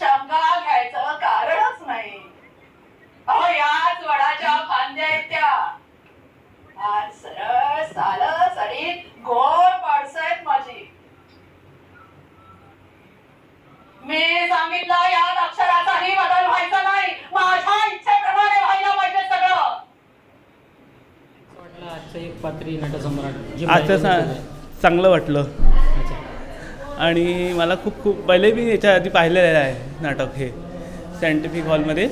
शंका घ्यायचं कारणच नाही. अहो याच वडाच्या फांद्या आहेत त्या. आज सरळ सालस आणि गोड पाडस आहेत माझी. मी सांगितलं यात अक्षराचाही बदल व्हायचा नाही. माझ्या इच्छेप्रमाणे व्हायला पाहिजे सगळं. आजचं एक पात्री नटसम्राट आजचं. चांगलं वाटलं. आणि मला खूप खूप पहिले मी याच्या आधी पाहिलेलं आहे नाटक हे सायंटिफिक हॉलमध्ये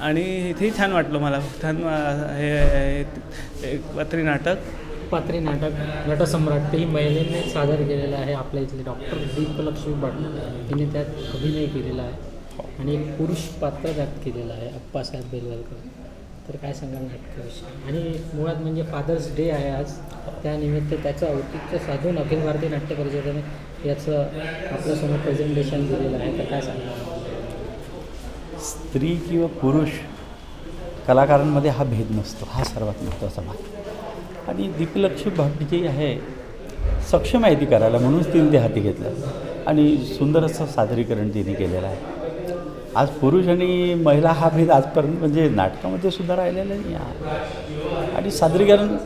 आणि इथेही छान वाटलं मला छान हे पत्री पात्री नाटक. पात्री नाटक नटसम्राट तेही महिलेने सादर केलेलं आहे आपल्या इथले डॉक्टर दीपलक्ष्मी भट तिने त्यात अभिनय केलेला आहे. आणि एक पुरुष पात्र त्यात केलेलं आहे अप्पासाहेब बेलवलकर तर काय सांगाल नाटकाविषयी आणि मुळात म्हणजे फादर्स डे आहे आज. त्यानिमित्त त्याचं औचित्य साधून अखिल भारतीय नाट्य परिषदेने याचं आपल्यासमोर प्रेझेंटेशन दिलेलं आहे. तर काय सांगाल स्त्री किंवा पुरुष कलाकारांमध्ये हा भेद नसतो. हा सर्वात महत्त्वाचा भाग. आणि दीपलक्ष्मी भट जी आहे सक्षम आहे ती करायला म्हणूनच तिने ते हाती घेतलं. आणि सुंदर असं सादरीकरण तिने केलेलं आहे. आज पुरुष आणि महिला हा भेद आजपर्यंत म्हणजे नाटकामध्ये सुद्धा राहिलेला नाही आहे. आणि सादरीकरण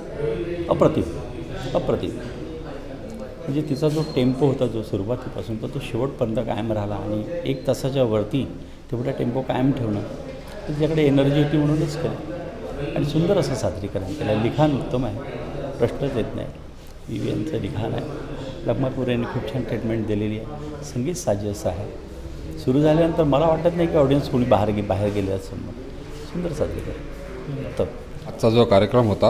अप्रतिम अप्रतिम. म्हणजे तिचा जो टेम्पो होता जो सुरुवातीपासून तर तो शेवटपर्यंत कायम राहिला आणि एक तासाच्या वरती तेवढा टेम्पो कायम ठेवणं तिच्याकडे एनर्जी होती म्हणूनच केलं. आणि सुंदर असं सादरीकरण केलं. लिखाण उत्तम आहे. प्रश्नच येत नाही. व्ही वी एनचं लिखाण आहे. लग्मापूर यांनी खूप छान ट्रीटमेंट दिलेली आहे. संगीत साजे असं आहे. सुरू झाल्यानंतर मला वाटत नाही की ऑडियन्स कोणी बाहेर गे बाहेर गेले असं सुंदर सादरीकरण तर आजचा जो कार्यक्रम होता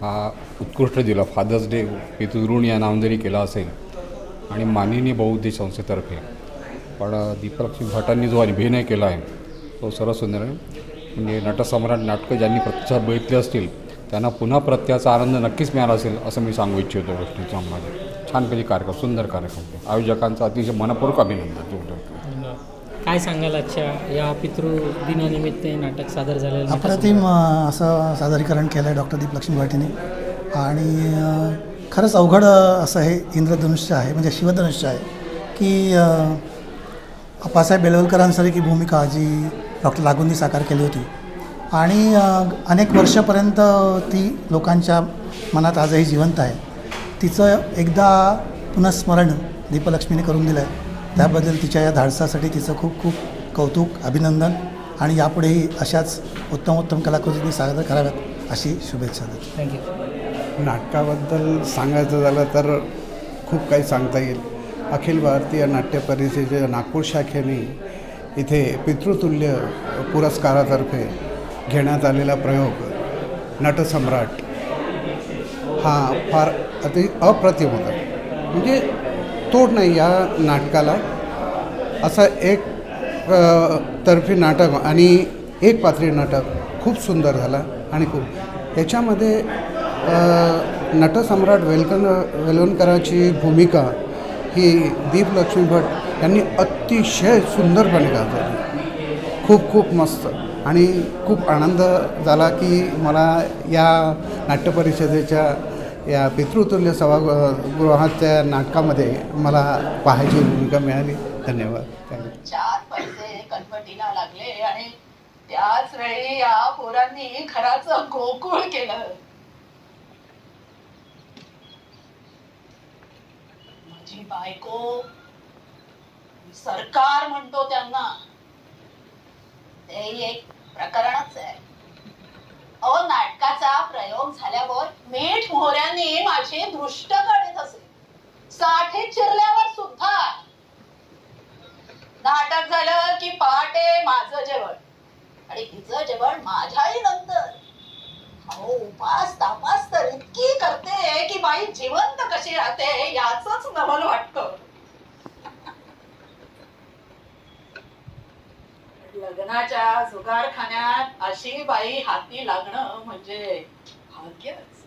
हा उत्कृष्ट दिला. फादर्स डे पितृऋण या नामजरी केला असेल आणि मानिनी बहुउद्देश संस्थेतर्फे. पण दीपलक्ष्मी भटांनी जो अभिनय केला आहे तो सर्व सुंदर आहे. म्हणजे नटसम्राट नाटकं ज्यांनी प्रत्यक्षात बघितले असतील त्यांना पुन्हा प्रत्ययाचा आनंद नक्कीच मिळाला असेल असं मी सांगू इच्छितो. गोष्टीचा माझ्या छानपैकी कार्यक्रम सुंदर कार्यक्रम. आयोजकांचा अतिशय मनपूर्वक अभिनंदन. काय सांगाल आजच्या या पितृदिनानिमित्त हे नाटक सादर झालेलं? अप्रतिम असं सादरीकरण केलं आहे डॉक्टर दीप लक्ष्मी भटीने आणि खरंच अवघड असं हे इंद्रधनुष्य आहे म्हणजे शिवधनुष्य आहे की अप्पासाहेब बेलवलकरांसारखी भूमिका जी डॉक्टर लागूंनी साकार केली होती. आणि अनेक वर्षापर्यंत ती लोकांच्या मनात आजही जिवंत आहे. तिचं एकदा पुनस्मरण दीपलक्ष्मीने करून दिलं आहे त्याबद्दल तिच्या या धाडसासाठी तिचं खूप खूप कौतुक अभिनंदन आणि यापुढेही अशाच उत्तम उत्तम कलाकृतींनी सादर कराव्यात अशी शुभेच्छा देतो. थँक्यू नाटकाबद्दल सांगायचं झालं तर खूप काही सांगता येईल. अखिल भारतीय नाट्य परिषदेच्या नागपूर शाखेने इथे पितृतुल्य पुरस्कारातर्फे घेण्यात आलेला प्रयोग नटसम्राट हा फार अति अप्रतिम होता. म्हणजे तोड नाही या नाटकाला. असं एक तर्फी नाटक आणि एक पात्री नाटक खूप सुंदर झाला आणि खूप. याच्यामध्ये नटसम्राट वेलकन वेलवणकराची भूमिका ही दीप लक्ष्मी भट यांनी अतिशय सुंदरपणे गाजवली. खूप खूप मस्त आणि खूप आनंद झाला की मला या नाट्यपरिषदेच्या या पितृतुल्य सभागृहाच्या नाटकामध्ये मला पाहायची भूमिका मिळाली. धन्यवाद. चार पैसे कनपटीला लागले आणि त्याच वेळी या पोरांनी खराच गोकुळ केलं. माझी बायको सरकार म्हणतो त्यांना. ते एक प्रकरणच आहे. अहो नाटकाचा प्रयोग झाल्यावर मीठ मोहऱ्याने माझी दृष्ट काढत असे. साठे चिरल्यावर सुद्धा नाटक झालं की पहाटे माझं जेवण. आणि तिचं जेवण माझ्याही नंतर. अहो उपास तापास तर इतकी करते की बाई जिवंत कशी राहते याच नवल वाटतं. लग्नाच्या जुगारखान्यात अशी बाई हाती लागणं म्हणजे भाग्यच.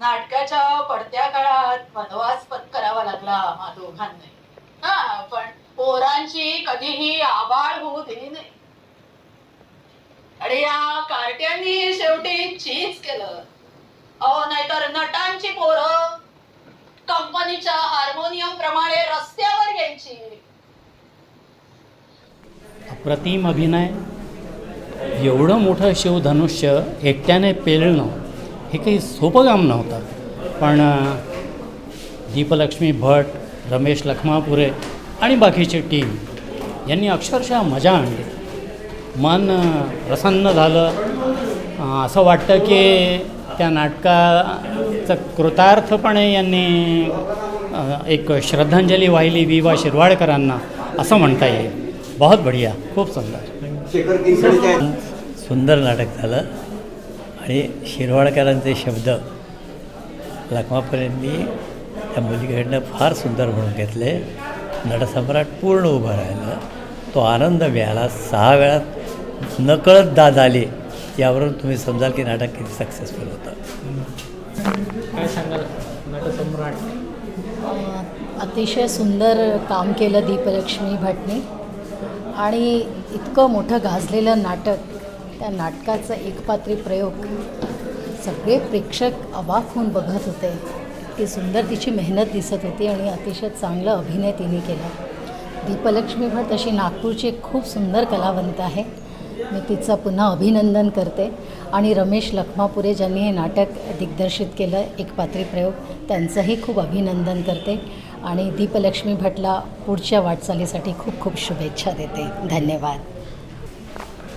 नाटकाच्या पडत्या काळात वनवास पत्करावा लागला मा दोघांनाही. हा पण पोरांची कधीही आबाळ होऊ दिली नाही. आणि या कार्ट्यांनी शेवटी चीज केलं. अहो नाहीतर नटांची पोरं. कंपनीच्या हार्मोनियम प्रमाणे रस्त्यावर घ्यायची प्रतिम अभिनय. एवढं मोठं शिवधनुष्य एकट्याने पेलणं हे काही सोपं काम नव्हतं. पण दीपलक्ष्मी भट रमेश लखमापुरे आणि बाकीची टीम यांनी अक्षरशः मजा आणली. मन प्रसन्न झालं. असं वाटतं की त्या नाटकाचं कृतार्थपणे यांनी एक श्रद्धांजली वाहिली वि वा शिरवाडकरांना असं म्हणता येईल. बहुत बढिया खूप सुंदर। सुंदर नाटक झालं आणि शिरवाडकरांचे शब्द लखमापर्यंतनी त्या मुलीकडनं फार सुंदर म्हणून घेतले. नटसम्राट पूर्ण उभं राहिलं. तो आनंद मिळाला. सहा वेळात नकळत दाद आले. यावरून तुम्ही समजाल की नाटक किती सक्सेसफुल होतं. काय सांगाल? नटसम्राट. अतिशय सुंदर काम केलं दीपलक्ष्मी भटने. आणि इतकं मोठं गाजलेलं नाटक त्या नाटकाचा एकपात्री प्रयोग सगळे प्रेक्षक अवाक होऊन बघत होते. इतकी सुंदर तिची मेहनत दिसत होती आणि अतिशय चांगलं अभिनय तिने केला. दीपलक्ष्मी भट अशी नागपूरची एक खूप सुंदर कलावंत आहे. मी तिचं पुन्हा अभिनंदन करते. आणि रमेश लखमापुरे ज्यांनी हे नाटक दिग्दर्शित केलं एक पात्री प्रयोग त्यांचंही खूप अभिनंदन करते. आणि दीपलक्ष्मी भटला पुढच्या वाटचालीसाठी खूप खूप शुभेच्छा देते. धन्यवाद.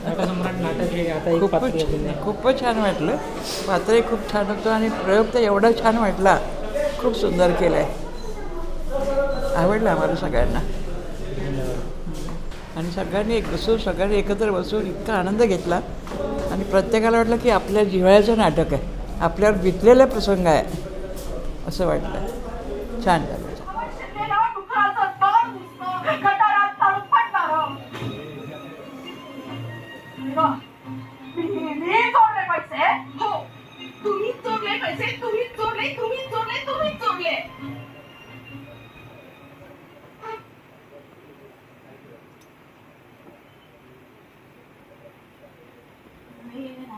नटसम्राट नाटक हे आता एक खूपच पात्री अभिनय खूपच छान वाटलं. पात्रही खूप छान होतं आणि प्रयोग तर एवढा छान वाटला. खूप सुंदर केलं आहे आवडलं आम्हाला सगळ्यांना. आणि सगळ्यांनी एक बसून सगळ्यांनी एकत्र बसून इतका आनंद घेतला. आणि प्रत्येकाला वाटलं की आपल्या जिव्हाळ्याचं नाटक आहे. आपल्यावर बितलेला प्रसंग आहे. असं वाटलं. छान झालं.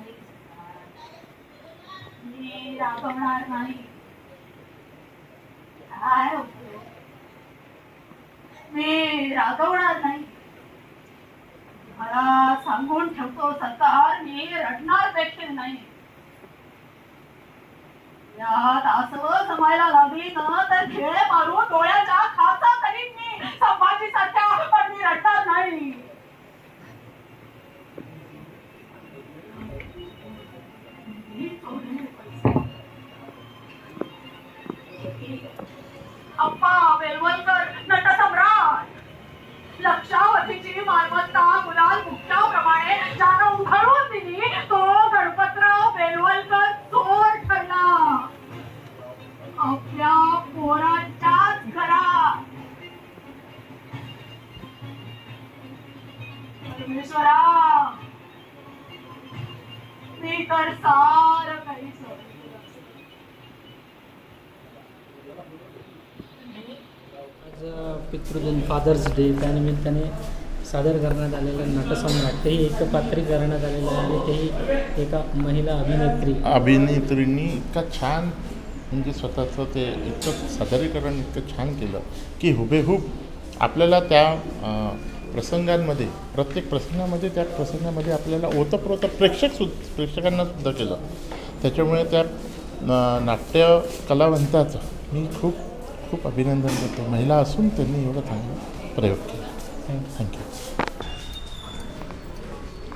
नाही मी रागवणार नाही. काय मी रागवणार नाही. मला सांगून ठेवतो सरकार मी रडणार देखील नाही. यात असं जमायला लागली ना तर खेळ मारून डोळ्याच्या परमेश्वरा मी तर सार काही पितृदिन फादर्स डे त्यानिमित्ताने सादर करण्यात आलेलं नटसम्राट तेही एकपात्री करण्यात आलेलं आहे. आणि तेही एका महिला अभिनेत्री. अभिनेत्रींनी इतका छान म्हणजे स्वतःचं ते इतकं सादरीकरण इतकं छान केलं की हुबेहूब आपल्याला त्या प्रसंगांमध्ये प्रत्येक प्रसंगामध्ये त्या प्रसंगामध्ये आपल्याला ओतप्रोत प्रेक्षक सु प्रेक्षकांना सुद्धा केलं. त्याच्यामुळे त्या नाट्य कलावंताचं मी खूप खूप अभिनंदन करतो. महिला असून त्यांनी एवढं चांगला प्रयोग केला. थँक्यू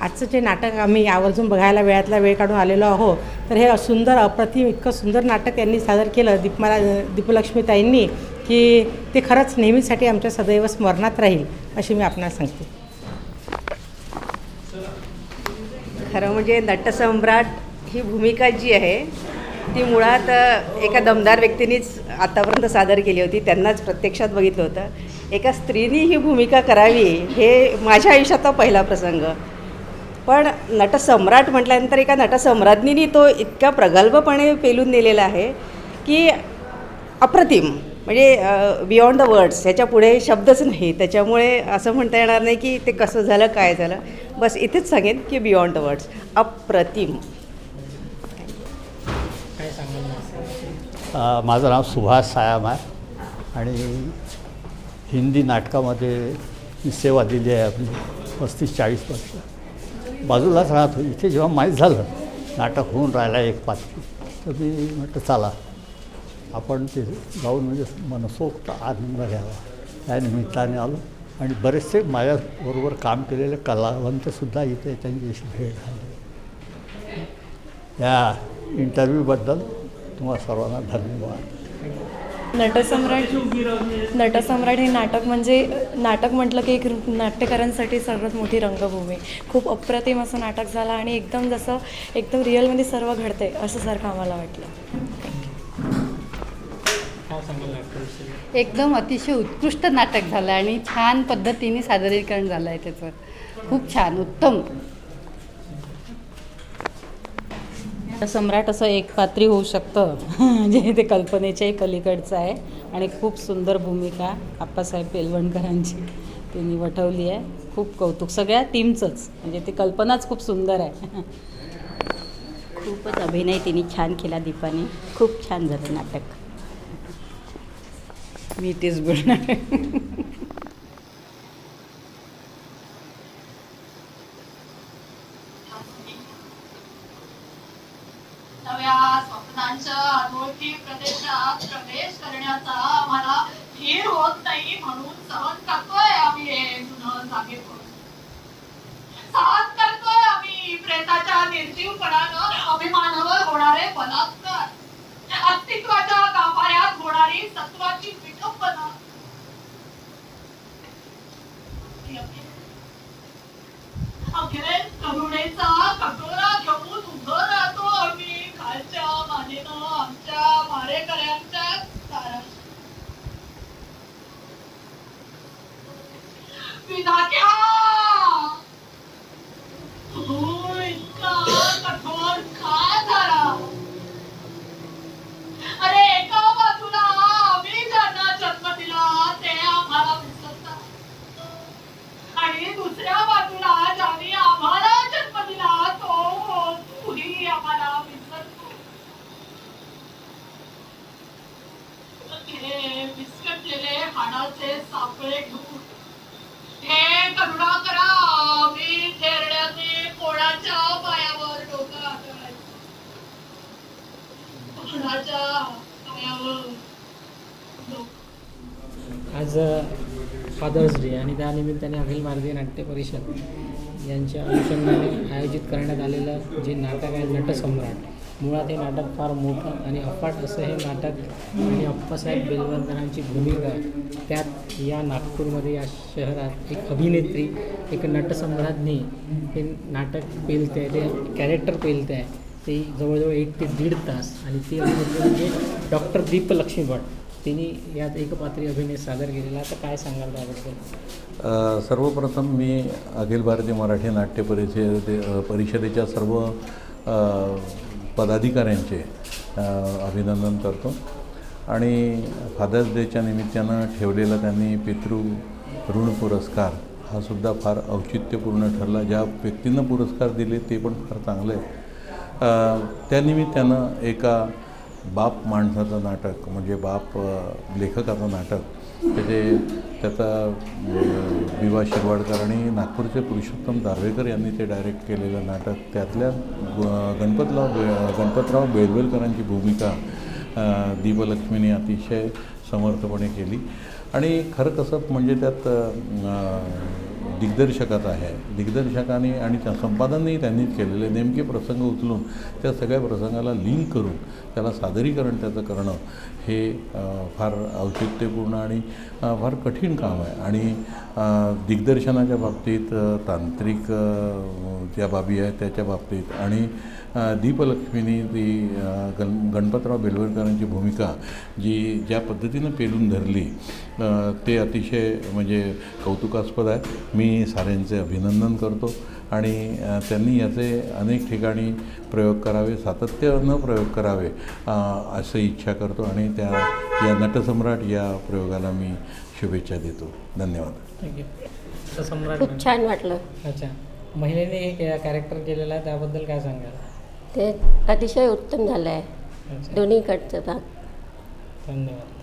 आजचं जे नाटक आम्ही आवर्जून बघायला वेळातला वेळ काढून आलेलो आहोत तर हे सुंदर अप्रतिम इतकं सुंदर नाटक त्यांनी सादर केलं. दीपमाला दीपलक्ष्मीताईंनी. की ते खरंच नेहमीसाठी आमच्या सदैव स्मरणात राहील अशी मी आपणास सांगते. खरं म्हणजे नटसम्राट ही भूमिका जी आहे ती मुळात एका दमदार व्यक्तीनेच आतापर्यंत सादर केली होती त्यांनाच प्रत्यक्षात बघितलं होतं. एका स्त्रीनी ही भूमिका करावी हे माझ्या आयुष्यातला पहिला प्रसंग. पण नटसम्राट म्हटल्यानंतर एका नटसम्राज्ञीनी तो इतका प्रगल्भपणे पेलून नेलेला आहे की अप्रतिम. म्हणजे बियॉन्ड द वर्ड्स ह्याच्या पुढे शब्दच नाही. त्याच्यामुळे असं म्हणता येणार नाही की ते कसं झालं काय झालं. बस इथेच सांगेन की बियॉन्ड द वर्ड्स अप्रतिम. माझं नाव सुभाष सायाम आहे आणि हिंदी नाटकामध्ये मी सेवा दिली आहे आपली पस्तीस चाळीस वर्ष. बाजूलाच राहतो. इथे जेव्हा माहीत झालं नाटक होऊन राहिलं एक पाचवी तर मी म्हटलं चला आपण ते जाऊन म्हणजे मनसोक्त आनंद घ्यावा. त्या निमित्ताने आलो आणि बरेचसे माझ्याबरोबर काम केलेले कलावंतसुद्धा इथे त्यांच्याशी भेट झाली. या इंटरव्ह्यूबद्दल तुम्हा सर्वांना धन्यवाद. नटसम्राट नटसम्राट हे नाटक म्हणजे नाटक म्हटलं की एक नाट्यकारांसाठी सर्वात मोठी रंगभूमी. खूप अप्रतिम असं नाटक झालं आणि एकदम जसं एकदम रिअलमध्ये सर्व घडते असं सारखं आम्हाला वाटलं. एकदम अतिशय उत्कृष्ट नाटक झालं आणि छान पद्धतीने सादरीकरण झालं आहे त्याचं. खूप छान उत्तम. सम्राट असं एक पात्री होऊ शकतं म्हणजे ते कल्पनेच्याही पलीकडचं आहे. आणि खूप सुंदर भूमिका आप्पासाहेब पेलवणकरांची त्यांनी वठवली आहे. खूप कौतुक सगळ्या टीमचंच म्हणजे ती कल्पनाच खूप सुंदर आहे. खूपच अभिनय तिने छान केला दीपाने. खूप छान झालं नाटक. मी तेच बोलणार नव्या स्वप्नांच्या प्रवेश करण्याचा आम्हाला धीर होत नाही म्हणून सहन करतोय आम्ही हे जुनं सहन करतोय आम्ही प्रेताच्या निर्जीवपणानं अभिमानावर होणारे बलात्कार. अस्तित्वाच्या गाभाऱ्यात होणारी सत्वाची करुणेचा कटोरा घेऊन उभं राहतो आम्ही खालच्या मानेनं आमच्या मारेकऱ्यांच्या दारात. विधात्या तू इतका कठोर का झाला अरे एका बाजूला आम्ही ज्यांना जन्म दिला ते आम्हाला विसरतात आणि दुसऱ्या बाजूला ज्याने आम्हाला जन्म दिला तो तूही आम्हाला विसरतो हे विस्कटलेले हाडाचे सापळे घेऊन हे करुणा करा मी थेरड्याने कोणाच्या पायावर डोकं आदळायचं कोणाच्या पायावर डोकं आज फादर्स डे आणि त्यानिमित्ताने अखिल भारतीय नाट्य परिषद यांच्या अनुषंगाने आयोजित करण्यात आलेलं जे नाटक आहे नटसम्राट. मुळात हे नाटक फार मोठं आणि अफाट असं हे नाटक आणि अप्पासाहेब बेलवलकरांची भूमिका त्यात या नागपूरमध्ये या शहरात एक अभिनेत्री एक नटसम्राज्ञी हे नाटक पेलते आहे ते कॅरेक्टर पेलते. आहे ते जवळजवळ एक ते दीड तास आणि ते म्हणजे डॉक्टर दीपलक्ष्मी भट त्यांनी यात एकपात्री अभिनय सादर केलेला तर काय सांगाल त्याबद्दल? सर्वप्रथम मी अखिल भारतीय मराठी नाट्य परिषदे परिषदेच्या सर्व पदाधिकाऱ्यांचे अभिनंदन करतो. आणि फादर्स डेच्या निमित्तानं ठेवलेला त्यांनी पितृ ऋण पुरस्कार हा सुद्धा फार औचित्यपूर्ण ठरला. ज्या व्यक्तींना पुरस्कार दिले ते पण फार चांगलं आहे त्यानिमित्तानं एका बाप माणसाचं नाटक म्हणजे बाप लेखकाचं नाटक त्याचे त्याचा विवा शिरवाडकर आणि नागपूरचे पुरुषोत्तम दार्वेकर यांनी ते डायरेक्ट केलेलं नाटक त्यातल्या ग- गणपतराव गणपतराव बेलवेलकरांची भूमिका दीपलक्ष्मीने अतिशय समर्थपणे केली. आणि खरं कसं म्हणजे त्यात दिग्दर्शकाचा आहे. दिग्दर्शकाने आणि त्या संपादनही त्यांनीच केलेले नेमके प्रसंग उचलून त्या सगळ्या प्रसंगाला लिंक करून त्याला सादरीकरण त्याचं करणं हे फार औचित्यपूर्ण आणि फार कठीण काम आहे. आणि दिग्दर्शनाच्या बाबतीत तांत्रिक ज्या बाबी आहेत त्याच्या बाबतीत आणि दीपलक्ष्मीनी ती गण गणपतराव बेलवलकरांची भूमिका जी ज्या पद्धतीनं पेलून धरली ते अतिशय म्हणजे कौतुकास्पद आहे. मी साऱ्यांचे अभिनंदन करतो आणि त्यांनी याचे अनेक ठिकाणी प्रयोग करावे सातत्यानं प्रयोग करावे असं इच्छा करतो आणि त्या या नटसम्राट या प्रयोगाला मी शुभेच्छा देतो. धन्यवाद. थँक्यू खूप छान वाटलं. अच्छा. महिलेने हे कॅरेक्टर केलेलं आहे त्याबद्दल काय सांगाल? ते अतिशय उत्तम झालं आहे दोन्हीकडचं भाग. धन्यवाद.